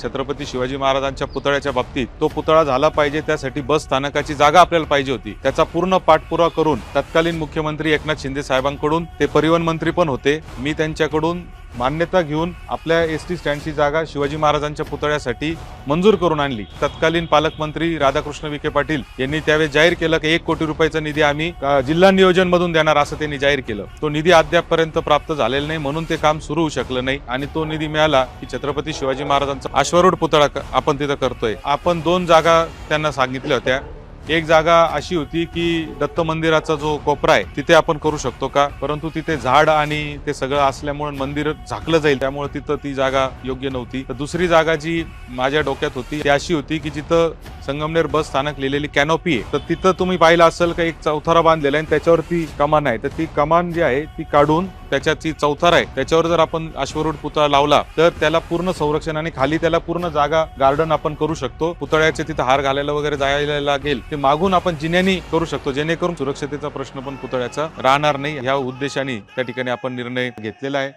छत्रपती शिवाजी महाराजांच्या पुतळ्याच्या बाबतीत तो पुतळा झाला पाहिजे त्यासाठी बस स्थानकाची जागा आपल्याला पाहिजे होती. त्याचा पूर्ण पाठपुरावा करून तत्कालीन मुख्यमंत्री एकनाथ शिंदे साहेबांकडून ते परिवहन मंत्री पण होते. मी त्यांच्याकडून मान्यता घेऊन आपल्या एस टी स्टँडची जागा शिवाजी महाराजांच्या पुतळ्यासाठी मंजूर करून आणली. तत्कालीन पालकमंत्री राधाकृष्ण विखे पाटील यांनी त्यावेळी जाहीर केलं की एक कोटी रुपयाचा निधी आम्ही जिल्हा नियोजन मधून देणार असं त्यांनी जाहीर केलं. तो निधी अद्यापपर्यंत प्राप्त झालेला नाही म्हणून ते काम सुरू होऊ शकलं नाही आणि तो निधी मिळाला की छत्रपती शिवाजी महाराजांचा अश्वारूढ पुतळा आपण तिथं करतोय. आपण दोन जागा त्यांना सांगितल्या होत्या. एक जागा अशी होती की दत्त मंदिराचा जो कोपरा आहे तिथे आपण करू शकतो का? परंतु तिथे झाड आणि ते सगळं असल्यामुळे मंदिर झाकलं जाईल त्यामुळे तिथं ती जागा योग्य नव्हती. तर दुसरी जागा जी माझ्या डोक्यात होती ती अशी होती की जिथं संगमनेर बस स्थानक लिहिलेली कॅनोपी आहे. तर तिथं तुम्ही पाहिलं असेल का एक चौथारा बांधलेला आहे आणि त्याच्यावरती कमान आहे. तर ती कमान जी आहे ती काढून त्याच्यात जी चौथारा आहे. त्याच्यावर जर आपण अश्वरूढ पुतळा लावला तर त्याला पूर्ण संरक्षण आणि खाली त्याला पूर्ण जागा गार्डन आपण करू शकतो. पुतळ्याचे तिथं हार घालायला वगैरे जायला लागेल. ते मागून आपण जिन्यानी करू शकतो. जेणेकरून सुरक्षतेचा प्रश्न पण पुतळ्याचा राहणार नाही. ह्या उद्देशाने त्या ठिकाणी आपण निर्णय घेतलेला आहे.